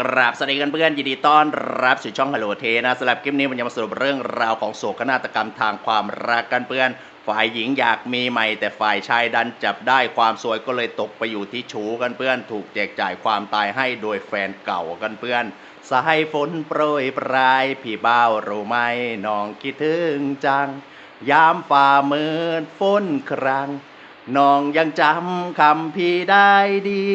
กราบสวัสดีกันเพื่อนยินดีต้อนรับสู่ช่องฮัลโหลเทนะสำหรับคลิปนี้ผมจะมาสรุปเรื่องราวของโศกนาฏกรรมทางความรักกันเพื่อน ฝ่ายหญิงอยากมีใหม่ แต่ฝ่ายชายดันจับได้ความสวยก็เลยตกไปอยู่ที่ชูกันเพื่อน ถูกแจกจ่ายความตายให้โดยแฟนเก่ากันเพื่อนสายฝนโปรยปลายพี่เบ้ารู้ไหมน้องคิดถึงจัง ยามฝ่ามืดฝนครังน้องยังจำคำพี่ได้ดี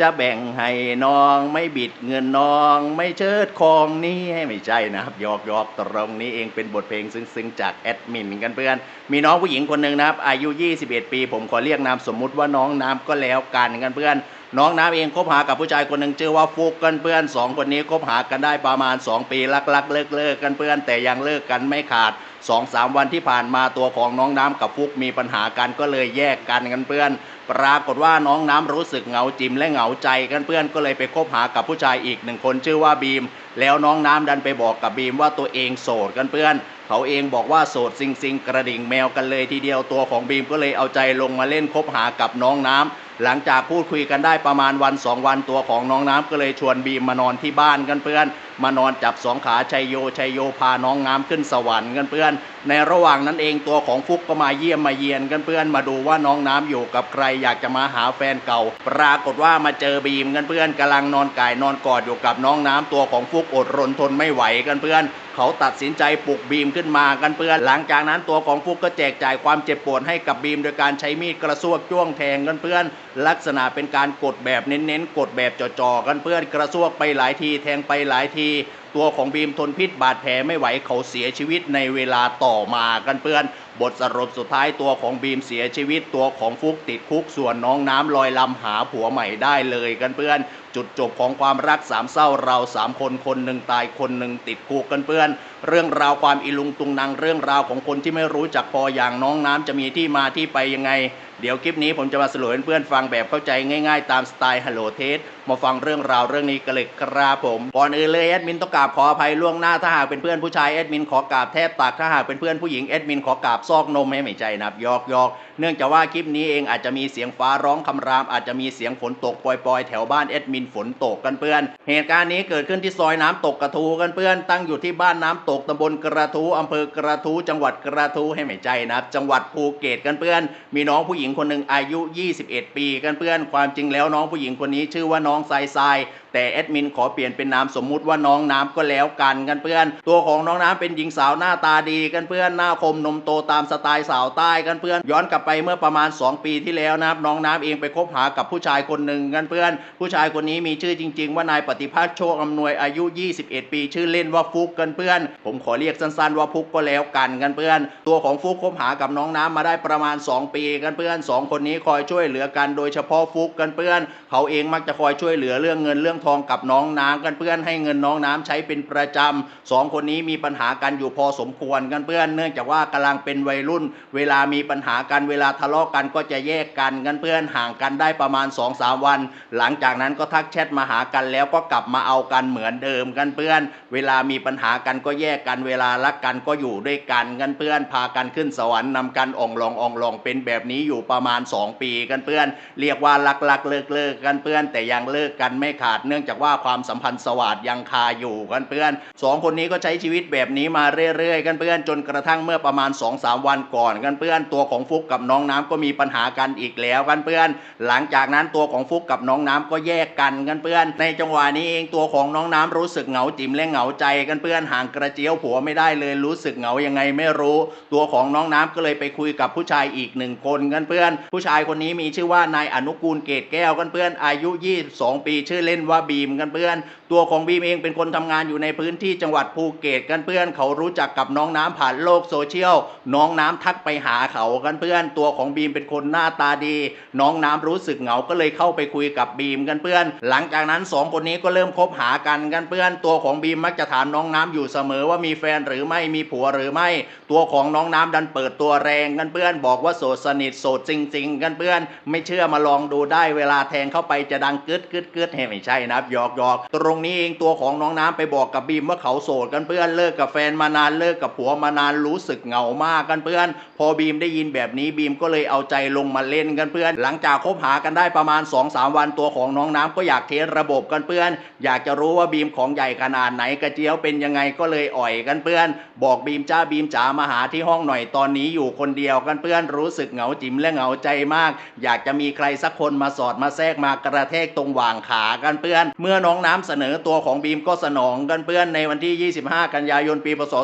จะแบ่งให้น้องไม่บิดเงินน้อง ไม่เชิดคองนี้ให้ไม่ใช่นะครับหยอกหยอกตรงนี้เองเป็นบทเพลงซึ้งๆ จากแอดมินกันเพื่อน มีน้องผู้หญิงคนหนึ่งนะครับ อายุ 21 ปี ผมขอเรียกนามสมมุติว่าน้องน้ำก็แล้วกันกันเพื่อน น้องน้ำเองคบหากับผู้ชายคนหนึ่งชื่อว่าฟุกกันเพื่อนสองคนนี้คบหากันได้ประมาณ 2 ปีลักๆเลิกเลิกกันเพื่อนแต่ยังเลิกกันไม่ขาดสองสามวันที่ผ่านมาตัวของน้องน้ำกับฟุกมีปัญหากันก็เลยแยกกันกันเพื่อน ปรากฏว่าน้องน้ำรู้สึกเหงาจิมและเหงาใจกันเพื่อนก็เลยไปคบหากับผู้ชายอีกหนึ่งคนชื่อว่าบีม แล้วน้องน้ำดันไปบอกกับบีมว่าตัวเองโสดกันเพื่อนเขาเองบอกว่าโสดซิงซิงกระดิ่งแมวกันเลยทีเดียวตัวของบีมก็เลยเอาใจลงมาเล่นคบหากับน้องน้ำ หลังจากพูดคุยกันได้ประมาณวันสองวันตัวของน้องน้ำก็เลยชวนบีมมานอนที่บ้านกันเพื่อน มานอนจับสองขาชัยโยชัยโยพาน้องน้ำขึ้นสวรรค์กันเพื่อน ในระหว่างนั้นเองตัวของฟุกก็มาเยี่ยมมาเยียนกันเพื่อน มาดูว่าน้องน้ำอยู่กับใครอยากจะมาหาแฟนเก่า ปรากฏว่ามาเจอบีมกันเพื่อนกำลังนอนกายนอนกอดอยู่กับน้องน้ำตัวของฟุกอดรนทนไม่ไหวกันเพื่อน เขาตัดสินใจปลุกบีมขึ้นมากันเพื่อนหลังจากนั้นตัวของฟุกก็แจกจ่ายความเจ็บปวดให้กับบีม โดยการใช้มีดกระซวกจ้วงแทงกันเพื่อน ลักษณะเป็นการกดแบบเน้นๆ กดแบบจ่อๆกันเพื่อนกระซวกไปหลายทีแทงไปหลายทีตัวของบีมทนพิษบาดแผลไม่ไหวเขาเสียชีวิตในเวลาต่อมากันเพื่อนบทสรุปสุดท้ายตัวของบีมเสียชีวิตตัวของฟุกติดคุกส่วนน้องน้ำลอยลำหาผัวใหม่ได้เลยกันเพื่อน จุดจบของความรักสามเศร้าเราสามคนคนหนึ่งตายคนหนึ่งติดคุกกันเพื่อน เรื่องราวความอีลุงตุงนางเรื่องราวของคนที่ไม่รู้จักพออย่างน้องน้ำจะมีที่มาที่ไปยังไง เดี๋ยวคลิปนี้ผมจะมาสรุปให้เพื่อนฟังแบบเข้าใจง่าย ๆ ตามสไตล์ฮัลโหลเทสมาฟังเรื่องราวเรื่องนี้กันเลยครับผมก่อนอื่นเลยแอดมินต้องกราบขออภัยล่วงหน้าถ้าหากเป็นเพื่อนผู้ชายแอดมินขอกราบแทบตักถ้าหากเป็นเพื่อนผู้หญิงแอดมินขอกราบซอกนมให้ไม่ใจนะครับยอกยอกเนื่องจากว่าคลิปนี้เองอาจจะมีเสียงฟ้าร้องคำราม อาจจะมีเสียงฝนตกปล่อยๆ แถวบ้านแอดมินฝนตกกันเพื่อน เหตุการณ์นี้เกิดขึ้นที่ซอยน้ำตกกระทูกันเพื่อน ตั้งอยู่ที่บ้านน้ำตกตำบลกระทูอำเภอกระทูจังหวัดกระทูให้ไม่ใจนะครับ จังหวัดภูเก็ตกันเพื่อน มีน้องผู้หญิงคนหนึ่งอายุ 21 ปีกันเพื่อน ความจริงแล้วน้องผู้หญิงคนนี้ชื่อว่าน้องทรายทราย แต่แอดมินขอเปลี่ยนเป็นนามสมมุติว่าน้องน้ำก็แล้วกันกันเพื่อน ตัวของน้องน้ำเป็นหญิงสาวหน้าตาดีกันเพื่อนหน้าคมนมโตตามสไตล์สาวใต้กันเพื่อน ย้อนกลับไปเมื่อประมาณ 2 ปีที่แล้วนะครับน้องน้ำเองไปคบหากับผู้ชายคนหนึ่งกันเพื่อน ผู้ชายคนนี้มีชื่อจริง ๆ ว่านายปฏิภาคโชคอำนวยอายุ 21 ปี ชื่อเล่นว่าฟุกกันเพื่อน ผมขอเรียกสั้นๆว่าฟุกก็แล้วกันกันเพื่อน ตัวของฟุกคบหากับน้องน้ำมาได้ประมาณ 2 ปีกันเพื่อนสองคนนี้คอยช่วยเหลือกันโดยเฉพาะฟุกกันเพื่อน เขาเองมักจะคอยช่วยเหลือเรื่องเงินเรื่องทองกับน้องน้ำกันเพื่อนให้เงินน้องน้ำใช้เป็นประจำสองคนนี้มีปัญหากันอยู่พอสมควรกันเพื่อน เนื่องจากว่ากำลังเป็นวัยรุ่น เวลามีปัญหากันเวลาทะเลาะกันก็จะแยกกันกันเพื่อนห่างกันได้ประมาณ2อสาวัน หลังจากนั้นก็ทักแชทมาหากันแล้วก็กลับมาเอากันเหมือนเดิมกันเพื่อน เวลามีปัญหากันก็แยกกันเวลารักกันก็อยู่ด้วยกันกันเพื่อนพากันขึ้นสวรรค์นำกันอ่องลองอ่องลองเป็นแบบนี้อยู่ประมาณ 2 ปีกันเพื่อน เรียกว่ารักรักเลิกเลิกกันเพื่อน แต่ยังเลิกกันไม่ขาดเนื่องจากว่าความสัมพันธ์สวัสดยังคาอยู่กันเพื่อนสองคนนี้ก็ใช้ชีวิตแบบนี้มาเรื่อยๆ กันเพื่อนจนกระทั่งเมื่อประมาณ2อสาวันก่อนกันเพื่อนตัวของฟุกกับน้องน้ำก็มีปัญหากันอีกแล้วกันเพื่อน หลังจากนั้นตัวของฟุกกับน้องน้ำก็แยกกันกันเพื่อน ในจังหวะนี้เองตัวของน้องน้ำรู้สึกเหงาจิ๋มและเหงาใจกันเพื่อนห่างกระเจียวผัวไม่ได้เลยรู้สึกเหงายังไงไม่รู้ ตัวของน้องน้ำก็เลยไปคุยกับผู้ชายอีกหนึ่งคนกันเพื่อน ผู้ชายคนนี้มีชื่อว่านายอนุกูลเกตแก้วกันเพื่อนอายุ 22 ปีชื่อเล่นว่าบีมกันเพื่อน ตัวของบีมเองเป็นคนทำงานอยู่ในพื้นที่จังหวัดภูเก็ตกันเพื่อน เขารู้จักกับน้องน้ำผ่านโลกโซเชียล น้องน้ำทักไปหาเขากันเพื่อน ตัวของบีมเป็นคนหน้าตาดี น้องน้ำรู้สึกเหงาก็เลยเข้าไปคุยกับบีมกันเพื่อน หลังจากนั้นสองคนนี้ก็เริ่มคบหากันกันเพื่อน ตัวของบีมมักจะถามน้องน้ำอยู่เสมอว่ามีแฟนหรือไม่มีผัวหรือไม่ ตัวของน้องน้ำดันเปิดตัวแรงกันเพื่อน บอกว่าโสดสนิทโสดจริง ๆ กันเพื่อน ไม่เชื่อมาลองดูได้เวลาแทงเข้าไปจะดังกึดกึดกึดให้ไม่ใช่นะครับหยอกหยอกตรงนี้เองตัวของน้องน้ำไปบอกกับบีมว่าเขาโสดกันเพื่อนเลิกกับแฟนมานานเลิกกับผัวมานานรู้สึกเหงามากกันเพื่อน พอบีมได้ยินแบบนี้บีมก็เลยเอาใจลงมาเล่นกันเพื่อน หลังจากคบหากันได้ประมาณ 2-3 วันตัวของน้องน้ำก็อยากเทสระบบกันเพื่อน อยากจะรู้ว่าบีมของใหญ่ขนาดไหนกระเจียวเป็นยังไงก็เลยอ่อยกันเพื่อน บอกบีมจ้าบีมจ๋ามาหาที่ห้องหน่อยตอนนี้อยู่คนเดียวกันเพื่อนรู้สึกเหงาจิ๋มและเหงาใจมาก อยากจะมีใครสักคนมาสอดมาแทรกมากระแทกตรงหว่างขากันเพื่อนเมื่อน้องน้ำเสนอตัวของบีมก็สนองกันเพื่อนในวันที่ 25 กันยายนปีพศ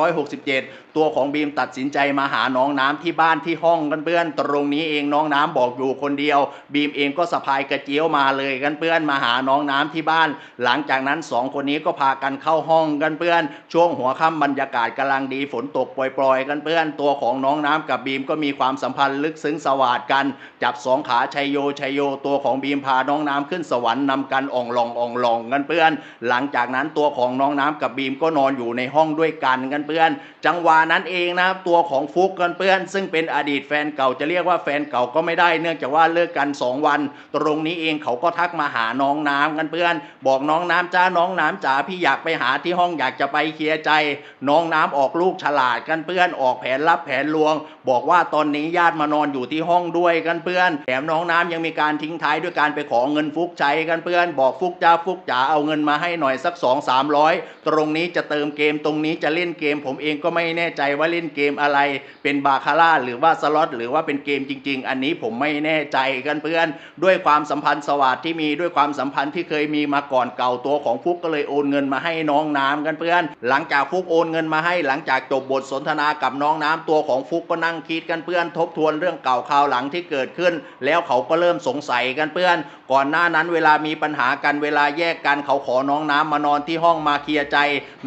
2567 ตัวของบีมตัดสินใจมาหาน้องน้ำที่บ้านที่ห้องกันเพื่อน ตรงนี้เองน้องน้ำบอกอยู่คนเดียว บีมเองก็สะพายกระเจียวมาเลยกันเพื่อนมาหาน้องน้ำที่บ้าน หลังจากนั้นสองคนนี้ก็พากันเข้าห้องกันเพื่อน ช่วงหัวค่ำบรรยากาศกำลังดีฝนตกปล่อยๆ กันเพื่อน ตัวของน้องน้ำกับบีมก็มีความสัมพันธ์ลึกซึ้งสวาดกัน จับสองขาชัยโยชัยโยตัวของบีมพาน้องน้ำขึ้นสวรรค์นำกันอ่องลองอ่องลองกันเพื่อน หลังจากนั้นตัวของน้องน้ำกับบีมก็นอนอยู่ในห้องด้วยกันกันเพื่อน จังหวะนั้นเองนะครับตัวของฟุกกันเพื่อน ซึ่งเป็นอดีตแฟนเก่าจะเรียกว่าแฟนเก่าก็ไม่ได้เนื่องจากว่าเลิกกัน 2 วัน ตรงนี้เองเขาก็ทักมาหาน้องน้ำกันเพื่อน บอกน้องน้ำจ้าน้องน้ำจ๋าพี่อยากไปหาที่ห้องอยากจะไปเคลียร์ใจ น้องน้ำออกลูกฉลาดกันเพื่อนออกแผนลับแผนลวง บอกว่าตอนนี้ญาติมานอนอยู่ที่ห้องด้วยกันเพื่อนแถมน้องน้ำยังมีการทิ้งท้ายด้วยการไปขอเงินฟุกใช้กันเพื่อนื่อนบอกฟุกจ้าฟุกจ๋าเอาเงินมาให้หน่อยสัก 2 3 0 0 ตรงนี้จะเติมเกมตรงนี้จะเล่นเกม ผมเองก็ไม่แน่ใจว่าเล่นเกมอะไร เป็นบาคาร่าหรือว่าสล็อตหรือว่าเป็นเกมจริง ๆ อันนี้ผมไม่แน่ใจกันเพื่อน ด้วยความสัมพันธ์สวัสดที่มีด้วยความสัมพันธ์ที่เคยมีมาก่อนเก่าตัวของฟุกก็เลยโอนเงินมาให้น้องน้ำกันเพื่อน หลังจากฟุกโอนเงินมาให้หลังจากจบบทสนทนากับน้องน้ำตัวของฟุกก็นั่งคิดกันเพื่อน ทบทวนเรื่องเก่าคราวหลังที่เกิดขึ้น แล้วเขาก็เริ่มสงสัยกันเพื่อน ก่อนหน้านั้นเวลามีปัญหากันเวลาแยกกันเขาขอน้องน้ำมานอนที่ห้องมาเคลียร์ใจ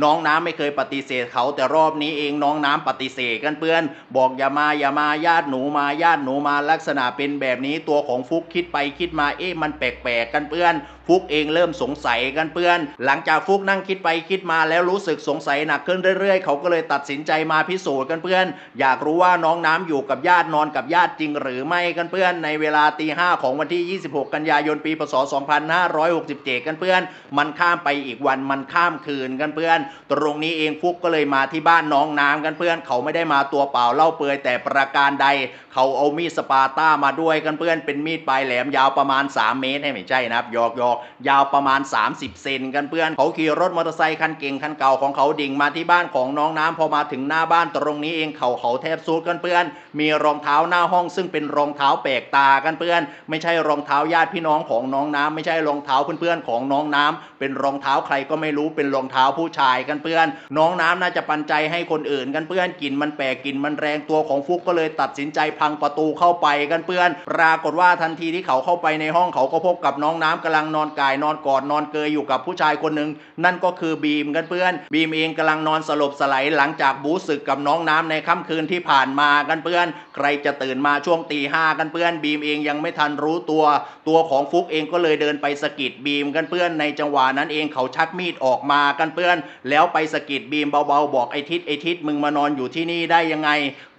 น้องน้ำไม่เคยปฏิเสธเขาแต่รอบนี้เองน้องน้ำปฏิเสธกันเพื่อน บอกอย่ามาอย่ามาญาติหนูมาญาติหนูมาลักษณะเป็นแบบนี้ตัวของฟุกคิดไปคิดมาเอ๊ะมันแปลกๆกันเพื่อน ฟุกเองเริ่มสงสัยกันเพื่อน หลังจากฟุกนั่งคิดไปคิดมาแล้วรู้สึกสงสัยหนักขึ้นเรื่อยๆ เขาก็เลยตัดสินใจมาพิสูจน์กันเพื่อน อยากรู้ว่าน้องน้ำอยู่กับญาตินอนกับญาติจริงหรือไม่กันเพื่อน ในเวลาตีห้าของวันที่ 26 กันยายนปีพศ 2567 กันเพื่อน มันข้ามไปอีกวันมันข้ามคืนกันเพื่อน ตรงนี้เองฟุกก็เลยมาที่บ้านน้องน้ำกันเพื่อน เขาไม่ได้มาตัวเปล่าเล่าเปลือยแต่ประการใด เขาเอามีดสปาต้ามาด้วยกันเพื่อนเป็นมีดปลายแหลมยาวประมาณ 3 เมตรให้ไม่ใช่นะหยอกหยอกยาวประมาณ 30 เซนกันเพื่อนเขาขี่รถมอเตอร์ไซค์คันเก่งคันเก่าของเขาดิ่งมาที่บ้านของน้องน้ำพอมาถึงหน้าบ้านตรงนี้เองเขาเขาแทบสุดกันเพื่อน มีรองเท้าหน้าห้องซึ่งเป็นรองเท้าแปลกตากันเพื่อน ไม่ใช่รองเท้าญาติพี่น้องของน้องน้ำไม่ใช่รองเท้าเพื่อนๆของน้องน้ำเป็นรองเท้าใครก็ไม่รู้เป็นรองเท้าผู้ชายกันเพื่อน น้องน้ำน่าจะปันใจให้คนอื่นกันเพื่อนกลิ่นมันแปลกกลิ่นมันแรงตัวของฟุกก็เลยตัดสินใจพังประตูเข้าไปกันเพื่อน ปรากฏว่าทันทีที่เขาเข้าไปในห้องเขาก็พบกับน้องน้ำกำลังนอนกายนอนกอดนอนเกยอยู่กับผู้ชายคนหนึ่งนั่นก็คือบีมกันเพื่อน บีมเองกำลังนอนสลบสลายหลังจากบูสึกกับน้องน้ำในค่ำคืนที่ผ่านมากันเพื่อน ใครจะตื่นมาช่วงตีห้ากันเพื่อน บีมเองยังไม่ทันรู้ตัว ตัวของฟุกเองก็เลยเดินไปสะกิดบีมกันเพื่อนในจังหวะนั้นเองเขาชักมีดออกมากันเพื่อน แล้วไปสะกิดบีมเบาๆ บอกไอทิศไอทิศมึงมานอนอยู่ที่นี่ได้ยังไง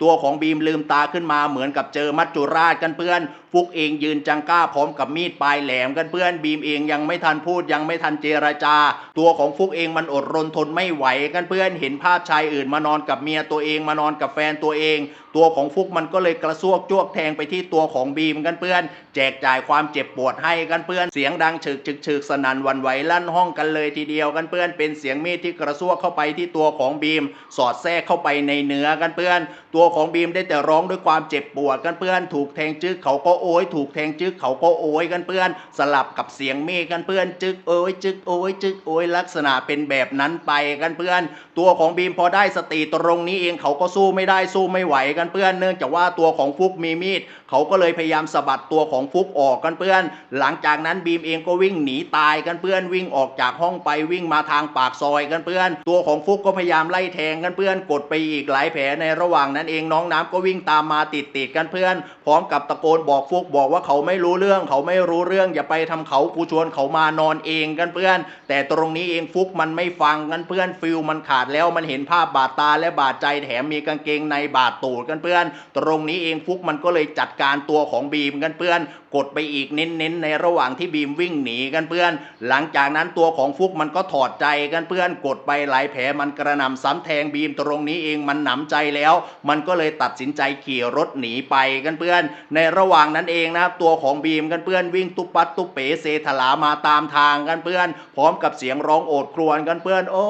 ตัวของบีมลืมตาขึ้นมาเหมือนกับเจอมัจจุราชกันเพื่อน ฟุกเองยืนจังก้าพร้อมกับมีดปลายแหลมกันเพื่อนบีมเองยังไม่ทันพูดยังไม่ทันเจรจา ตัวของฟุกเองมันอดรนทนไม่ไหวกันเพื่อนเห็นภาพชายอื่นมานอนกับเมียตัวเองมานอนกับแฟนตัวเอง ตัวของฟุกมันก็เลยกระซวกจ้วกแทงไปที่ตัวของบีมกันเพื่อน แจกจ่ายความเจ็บปวดให้กันเพื่อนเสียงดังฉึกฉึกฉึกสนั่นวันไหวลั่นห้องกันเลยทีเดียวกันเพื่อนเป็นเสียงมีดที่กระซวกเข้าไปที่ตัวของบีม สอดแทรกเข้าไปในเนื้อกันเพื่อน ตัวของบีมได้แต่ร้องด้วยความเจ็บปวดกันเพื่อน ถูกแทงจึ๊กเขาก็โอยถูกแทงจึ๊กเขาก็โอยกันเพื่อน สลับกับเสียงมีดกันเพื่อนจึกโอ้ยจึกโอ้ยจึกโอ้ยลักษณะเป็นแบบนั้นไปกันเพื่อน ตัวของบีมพอได้สติตรงนี้เองเขาก็สู้ไม่ได้สู้ไม่ไหวกันเพื่อน เนื่องจากว่าตัวของฟุกมีมีดเขาก็เลยพยายามสะบัดตัวของฟุกออกกันเพื่อน หลังจากนั้นบีมเองก็วิ่งหนีตายกันเพื่อนวิ่งออกจากห้องไปวิ่งมาทางปากซอยกันเพื่อน ตัวของฟุกก็พยายามไล่แทงกันเพื่อนกดไปอีกหลายแผลในระหว่างนั้นเองน้องน้ำก็วิ่งตามมาติดติดกันเพื่อน พร้อมกับตะโกนบอกฟุกบอกว่าเขาไม่รู้เรื่องเขาไม่รู้เรื่องอย่าไปทำเขากูชวนเขามานอนเองกันเพื่อน แต่ตรงนี้เองฟุกมันไม่ฟังกันเพื่อนฟิลมันขาดแล้วมันเห็นภาพบาดตาและบาดใจแถมมีกางเกงในบาดตูดกันเพื่อน ตรงนี้เองฟุกมันก็เลยจัดการตัวของบีมกันเพื่อนกดไปอีกเน้นๆในระหว่างที่บีมวิ่งหนีกันเพื่อน หลังจากนั้นตัวของฟุกมันก็ถอดใจกันเพื่อนกดไปหลายแผลมันกระนำซ้ำแทงบีมตรงนี้เองมันหนำใจแล้ว มันก็เลยตัดสินใจขี่รถหนีไปกันเพื่อน ในระหว่างนั้นเองนะตัวของบีมกันเพื่อนวิ่งตุปัดตุเป๋เซถลามาตามทางกันเพื่อน พร้อมกับเสียงร้องโอดครวญกันเพื่อน โอ้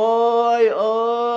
ยเอ้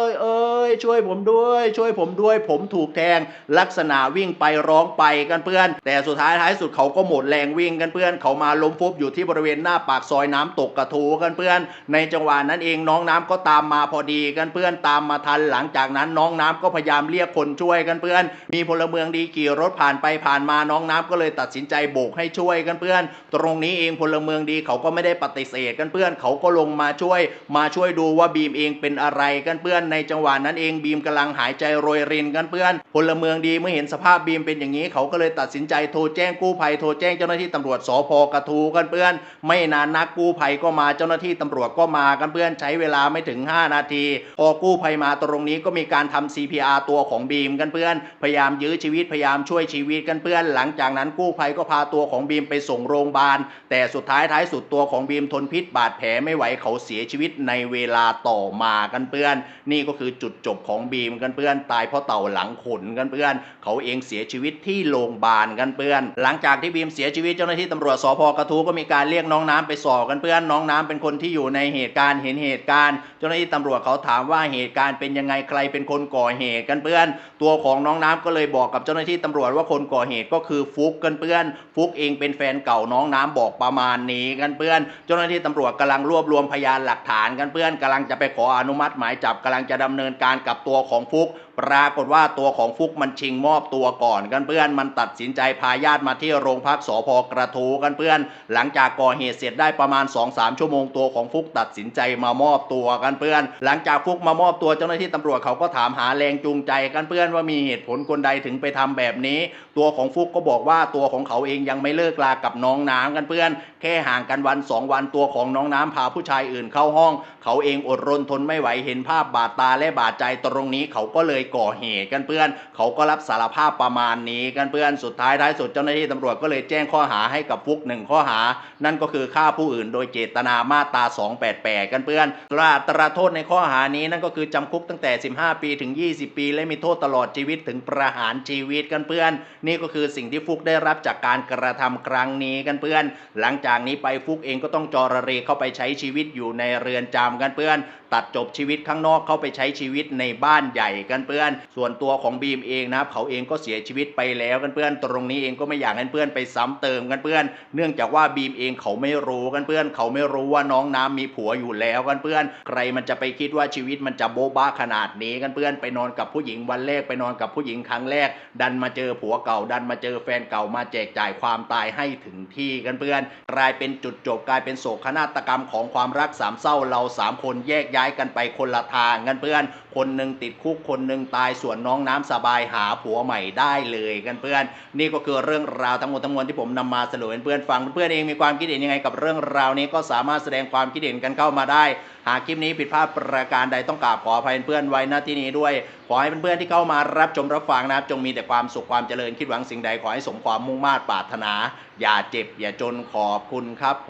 ยเอ้ย ช่วยผมด้วย ช่วยผมด้วย ผมถูกแทง ลักษณะวิ่งไปร้องไปกันเพื่อน แต่สุดท้ายท้ายสุดเขาก็หมดแรงวิ่งกันเพื่อน เขามาล้มฟุบอยู่ที่บริเวณหน้าปากซอยน้ำตกกระทูกันเพื่อน ในจังหวะนั้นเองน้องน้ำก็ตามมาพอดีกันเพื่อนตามมาทันหลังจากนั้นน้องน้ำก็พยายามเรียกคนช่วยกันเพื่อน มีพลเมืองดีขี่รถผ่านไปผ่านมาน้องน้ำก็เลยตัดสินใจโบกให้ช่วยกันเพื่อน ตรงนี้เองพลเมืองดีเขาก็ไม่ได้ปฏิเสธกันเพื่อน เขาก็ลงมาช่วย มาช่วยดูว่าบีมเองเป็นอะไรกันเพื่อนในจังหวะนั้นเองบีมกำลังหายใจโรยรินกันเพื่อนพลเมืองดีเมื่อเห็นสภาพบีมเป็นอย่างนี้ เขาก็เลยตัดสินใจโทรแจ้งกู้ภัยโทรแจ้งเจ้าหน้าที่ตำรวจสพกระทูกันเพื่อน ไม่นานนักกู้ภัยก็มาเจ้าหน้าที่ตำรวจก็มากันเพื่อนใช้เวลาไม่ถึง 5 นาทีพอกู้ภัยมาตรงนี้ก็มีการทำ CPR ตัวของบีมกันเพื่อน พยายามยื้อชีวิตพยายามช่วยชีวิตกันเพื่อน หลังจากนั้นกู้ภัยก็พาตัวของบีมไปส่งโรงพยาบาล แต่สุดท้ายท้ายสุดตัวของบีมทนพิษบาดแผลไม่ไหวเขาเสียชีวิตในเวลาต่อมากันเพื่อน นี่ก็คือจุดจบของบีมกันเพื่อน ตายเพราะเต่าหลังขนกันเพื่อน เขาเองเสียชีวิตที่โรงพยาบาลกันเพื่อน หลังจากที่บีมเสียชีวิตเจ้าหน้าที่ตำรวจสพกระทูก็มีการเรียกน้องน้ำไปสอบกันเพื่อน น้องน้ำเป็นคนที่อยู่ในเหตุการณ์เห็นเหตุการณ์ เจ้าหน้าที่ตำรวจเขาถามว่าเหตุการณ์เป็นยังไงใครเป็นคนก่อเหตุกันเพื่อน ตัวของน้องน้ำก็เลยบอกกับเจ้าหน้าที่ตำรวจว่าคนก่อเหตุก็คือฟุกกันเพื่อน ฟุกเองเป็นแฟนเก่าน้องน้ำบอกประมาณนี้กันเพื่อน เจ้าหน้าที่ตำรวจกำลังรวบรวมพยานหลักฐานกันเพื่อนกำลังจะไปขออนุมัติหมายจับกำลังจะดำเนินการกับตัวของฟุกปรากฏว่าตัวของฟุกมันชิงมอบตัวก่อนกันเพื่อนมันตัดสินใจพาญาติมาที่โรงพักสพกระทูกันเพื่อน หลังจากก่อเหตุเสร็จได้ประมาณ 2-3 ชั่วโมงตัวของฟุกตัดสินใจมามอบตัวกันเพื่อน หลังจากฟุกมามอบตัวเจ้าหน้าที่ตำรวจเขาก็ถามหาแรงจูงใจกันเพื่อนว่ามีเหตุผลคนใดถึงไปทำแบบนี้ ตัวของฟุกก็บอกว่าตัวของเขาเองยังไม่เลิกลากับน้องน้ำกันเพื่อน แค่ห่างกันวันสองวันตัวของน้องน้ำพาผู้ชายอื่นเข้าห้อง เขาเองอดรนทนไม่ไหวเห็นภาพบาดตาและบาดใจตรงนี้เขาก็เลยก่อเหตุกันเพื่อน เขาก็รับสารภาพประมาณนี้กันเพื่อนสุดท้ายท้ายสุดเจ้าหน้าที่ตำรวจก็เลยแจ้งข้อหาให้กับฟุกหนึ่งข้อหา นั่นก็คือฆ่าผู้อื่นโดยเจตนามาตรา 288 กันเพื่อนตราตราโทษในข้อหานี้นั่นก็คือจำคุกตั้งแต่ 15 ปีถึง 20 ปี และมีโทษตลอดชีวิตถึงประหารชีวิตกันเพื่อน นี่ก็คือสิ่งที่ฟุกได้รับจากการกระทำครั้งนี้กันเพื่อน หลังจากนี้ไปฟุกเองก็ต้องจอระเรเข้าไปใช้ชีวิตอยู่ในเรือนจำกันเพื่อน ตัดจบชีวิตข้างนอกเข้าไปใช้ชีวิตในบ้านใหญ่กันเพื่อน ส่วนตัวของบีมเองนะครับเขาเองก็เสียชีวิตไปแล้วกันเพื่อน ตรงนี้เองก็ไม่อยากให้เพื่อนไปซ้ำเติมกันเพื่อน เนื่องจากว่าบีมเองเขาไม่รู้กันเพื่อน เขาไม่รู้ว่าน้องน้ำมีผัวอยู่แล้วกันเพื่อน ใครมันจะไปคิดว่าชีวิตมันจะโบ๊บ้าขนาดนี้กันเพื่อนไปนอนกับผู้หญิงวันแรกไปนอนกับผู้หญิงครั้งแรก ดันมาเจอผัวเก่า ดันมาเจอแฟนเก่ามาแจกจ่ายความตายให้ถึงที่กันเพื่อน กลายเป็นจุดจบกลายเป็นโศกนาฏกรรมของความรักสามเศร้าเราสามคนแยกย้ายกันไปคนละทางกันเพื่อน คนหนึ่งติดคุกคนหนึ่งตายส่วนน้องน้ำสบายหาผัวใหม่ได้เลยกันเพื่อน นี่ก็คือเรื่องราวทั้งหมดทั้งมวลที่ผมนำมาเสนอให้เพื่อนฟังเพื่อนเองมีความคิดเห็นยังไงกับเรื่องราวนี้ก็สามารถแสดงความคิดเห็นกันเข้ามาได้ หากคลิปนี้ผิดพลาดประการใดต้องกราบขออภัยเพื่อนไว้ณที่นี้ด้วย ขอให้เพื่อนๆที่เข้ามารับชมรับฟังนะครับ จงมีแต่ความสุขความเจริญคิดหวังสิ่งใดขอให้สมความมุ่งมา่ปรารถนา อย่าเจ็บอย่าจนขอบคุณครับผ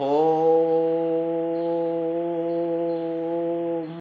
ม